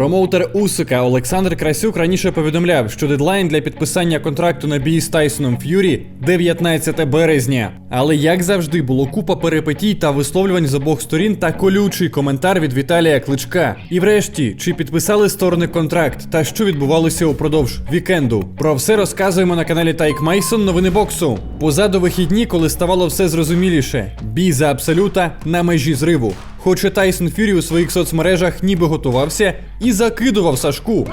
Промоутер Усика Олександр Красюк раніше повідомляв, що дедлайн для підписання контракту на бій з Тайсоном Ф'юрі 19 березня. Але як завжди було купа перипетій та висловлювань з обох сторін та колючий коментар від Віталія Кличка. І врешті, чи підписали сторони контракт та що відбувалося упродовж вікенду. Про все розказуємо на каналі Тайк Мейсон. Новини боксу. Позаду вихідні, коли ставало все зрозуміліше. Бій за абсолюта на межі зриву. Хоча Тайсон Фюрі у своїх соцмережах ніби готувався і закидував Сашку.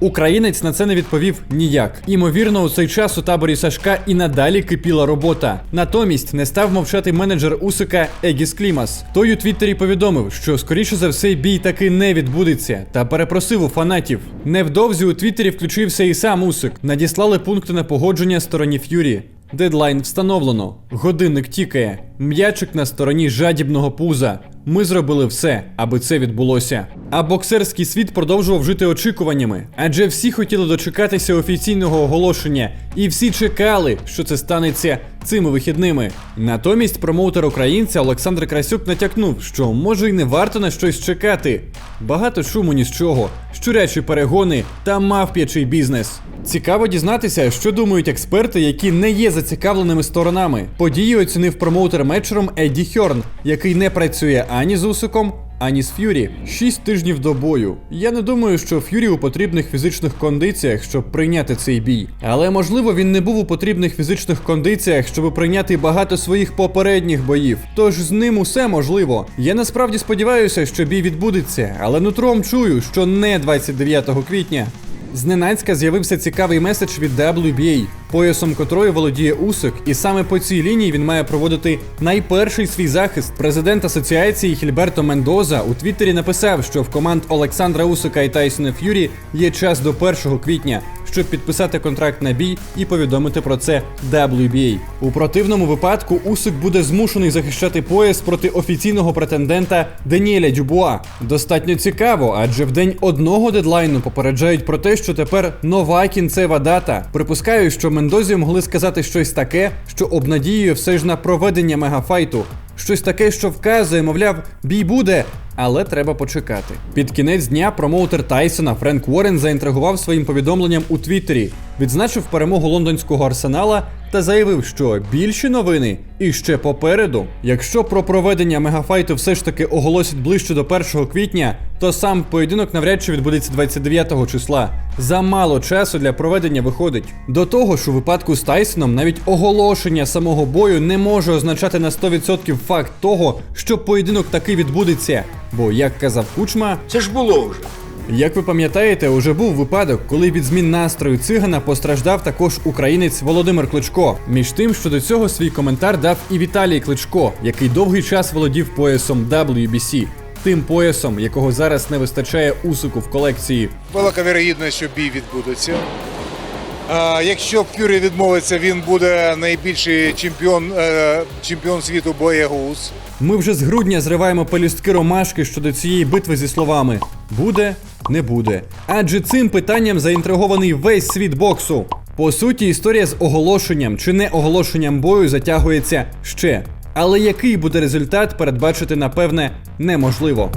Українець на це не відповів ніяк. Імовірно, у цей час у таборі Сашка і надалі кипіла робота. Натомість не став мовчати менеджер Усика Егіс Клімас. Той у Твіттері повідомив, що скоріше за все бій таки не відбудеться, та перепросив у фанатів. Невдовзі у Твіттері включився і сам Усик. Надіслали пункти на погодження стороні Ф'юрі. Дедлайн встановлено. Годинник тікає. М'ячик на стороні жадібного пуза. Ми зробили все, аби це відбулося. А боксерський світ продовжував жити очікуваннями, адже всі хотіли дочекатися офіційного оголошення, і всі чекали, що це станеться цими вихідними. Натомість промоутер українця Олександр Красюк натякнув, що може й не варто на щось чекати. Багато шуму ні з чого, щурячі перегони та мавп'ячий бізнес. Цікаво дізнатися, що думають експерти, які не є зацікавленими сторонами. Події оцінив промоутер мечером Едді Хьорн, який не працює ані з Усиком, ані з Ф'юрі. Шість тижнів до бою. Я не думаю, що Ф'юрі у потрібних фізичних кондиціях, щоб прийняти цей бій. Але можливо він не був у потрібних фізичних кондиціях, щоб прийняти багато своїх попередніх боїв. Тож з ним усе можливо. Я насправді сподіваюся, що бій відбудеться, але нутром чую, що не 29 квітня. Зненацька з'явився цікавий меседж від WBA, поясом котрої володіє Усик, і саме по цій лінії він має проводити найперший свій захист. Президент асоціації Хільберто Мендоза у Твіттері написав, що в команд Олександра Усика і Тайсона Ф'юрі є час до 1 квітня, щоб підписати контракт на бій і повідомити про це WBA. У противному випадку Усик буде змушений захищати пояс проти офіційного претендента Даніеля Дюбуа. Достатньо цікаво, адже в день одного дедлайну попереджають про те, що тепер нова кінцева дата. Припускаю, що Мендозі могли сказати щось таке, що обнадіює все ж на проведення мегафайту. Щось таке, що вказує, мовляв, бій буде, але треба почекати. Під кінець дня промоутер Тайсона Френк Уоррен заінтригував своїм повідомленням у Твіттері, відзначив перемогу лондонського арсенала та заявив, що більші новини іще попереду. Якщо про проведення мегафайту все ж таки оголосять ближче до 1 квітня, то сам поєдинок навряд чи відбудеться 29 числа. Замало часу для проведення виходить. До того ж, у випадку з Тайсоном навіть оголошення самого бою не може означати на 100% факт того, що поєдинок таки відбудеться. Бо, як казав Кучма, Це ж було вже. Як ви пам'ятаєте, уже був випадок, коли від змін настрою цигана постраждав також українець Володимир Кличко. Між тим, що до цього свій коментар дав і Віталій Кличко, який довгий час володів поясом WBC. Тим поясом, якого зараз не вистачає усуку в колекції. Велика вірогідність, що бій відбудеться. А, якщо Ф'юрі відмовиться, він буде найбільший чемпіон, е, чемпіон світу боєгуз. Ми вже з грудня зриваємо пелюстки ромашки щодо цієї битви зі словами: буде, не буде. Адже цим питанням заінтригований весь світ боксу. По суті, історія з оголошенням чи не оголошенням бою затягується ще. Але який буде результат, передбачити напевне неможливо.